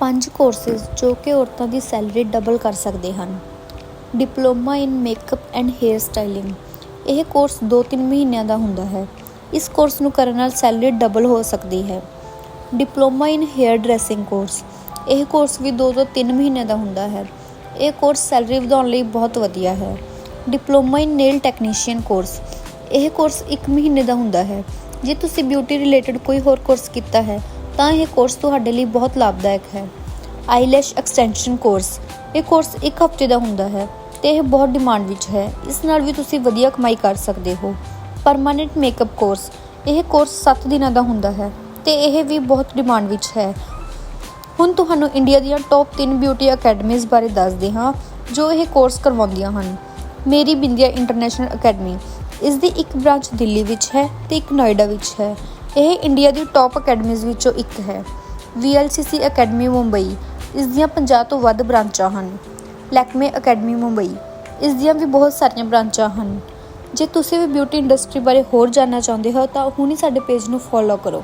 ਪੰਜ ਕੋਰਸਿਸ ਜੋ ਕਿ ਔਰਤਾਂ ਦੀ ਸੈਲਰੀ ਡਬਲ ਕਰ ਸਕਦੇ ਹਨ। Diploma in makeup and hair styling ਇਹ ਕੋਰਸ 2-3 ਮਹੀਨਿਆਂ ਦਾ ਹੁੰਦਾ ਹੈ। ਇਸ ਕੋਰਸ ਨੂੰ ਕਰਨ ਨਾਲ ਸੈਲਰੀ ਡਬਲ ਹੋ ਸਕਦੀ ਹੈ। Diploma in hair dressing course ਇਹ ਕੋਰਸ ਵੀ 2 ਤੋਂ 3 ਮਹੀਨਿਆਂ ਦਾ ਹੁੰਦਾ ਹੈ। ਇਹ ਕੋਰਸ ਸੈਲਰੀ ਵਧਾਉਣ ਲਈ ਬਹੁਤ ਵਧੀਆ ਹੈ। Diploma in nail technician course ਇਹ ਕੋਰਸ 1 ਮਹੀਨੇ ਦਾ ਹੁੰਦਾ ਹੈ। ਜੇ ਤੁਸੀਂ ਬਿਊਟੀ ਰਿਲੇਟਡ ਕੋਈ ਹੋਰ ਕੋਰਸ ਕੀਤਾ ਹੈ ਤਾਂ ਇਹ ਕੋਰਸ ਤੁਹਾਡੇ ਲਈ ਬਹੁਤ ਲਾਭਦਾਇਕ ਹੈ। ਆਈਲੈਸ਼ ਐਕਸਟੈਂਸ਼ਨ ਕੋਰਸ ਇਹ ਕੋਰਸ ਇੱਕ ਹਫ਼ਤੇ ਦਾ ਹੁੰਦਾ ਹੈ ਤੇ ਇਹ ਬਹੁਤ ਡਿਮਾਂਡ ਵਿੱਚ ਹੈ। ਇਸ ਨਾਲ ਵੀ ਤੁਸੀਂ ਵਧੀਆ ਕਮਾਈ ਕਰ ਸਕਦੇ ਹੋ। ਪਰਮਾਨੈਂਟ ਮੇਕਅਪ ਕੋਰਸ ਇਹ ਕੋਰਸ 7 ਦਿਨਾਂ ਦਾ ਹੁੰਦਾ ਹੈ ਤੇ ਇਹ ਵੀ ਬਹੁਤ ਡਿਮਾਂਡ ਵਿੱਚ ਹੈ। ਹੁਣ ਤੁਹਾਨੂੰ ਇੰਡੀਆ ਦੀਆਂ ਟੌਪ 3 ਬਿਊਟੀ ਅਕੈਡਮੀਜ਼ ਬਾਰੇ ਦੱਸਦੇ ਹਾਂ, ਜੋ ਇਹ ਕੋਰਸ ਕਰਵਾਉਂਦੀਆਂ ਹਨ। ਮੇਰੀ ਬਿੰਦੀਆ ਇੰਟਰਨੈਸ਼ਨਲ ਅਕੈਡਮੀ ਇਸ ਦੀ ਇੱਕ ਬ੍ਰਾਂਚ ਦਿੱਲੀ ਵਿੱਚ ਹੈ ਤੇ ਇੱਕ ਨੋਇਡਾ ਵਿੱਚ ਹੈ। ਇਹ ਇੰਡੀਆ ਦੀ ਟੌਪ ਅਕੈਡਮੀਜ਼ ਵਿੱਚੋਂ ਇੱਕ ਹੈ। VLCC ਅਕੈਡਮੀ ਮੁੰਬਈ ਇਸ ਦੀਆਂ 50 ਤੋਂ ਵੱਧ ਬ੍ਰਾਂਚਾਂ ਹਨ। ਲੈਕਮੇ ਅਕੈਡਮੀ ਮੁੰਬਈ ਇਸ ਦੀਆਂ ਵੀ ਬਹੁਤ ਸਾਰੀਆਂ ਬ੍ਰਾਂਚਾਂ ਹਨ। ਜੇ ਤੁਸੀਂ ਵੀ ਬਿਊਟੀ ਇੰਡਸਟਰੀ ਬਾਰੇ ਹੋਰ ਜਾਣਨਾ ਚਾਹੁੰਦੇ ਹੋ ਤਾਂ ਹੁਣੀ ਸਾਡੇ ਪੇਜ ਨੂੰ ਫੋਲੋ ਕਰੋ।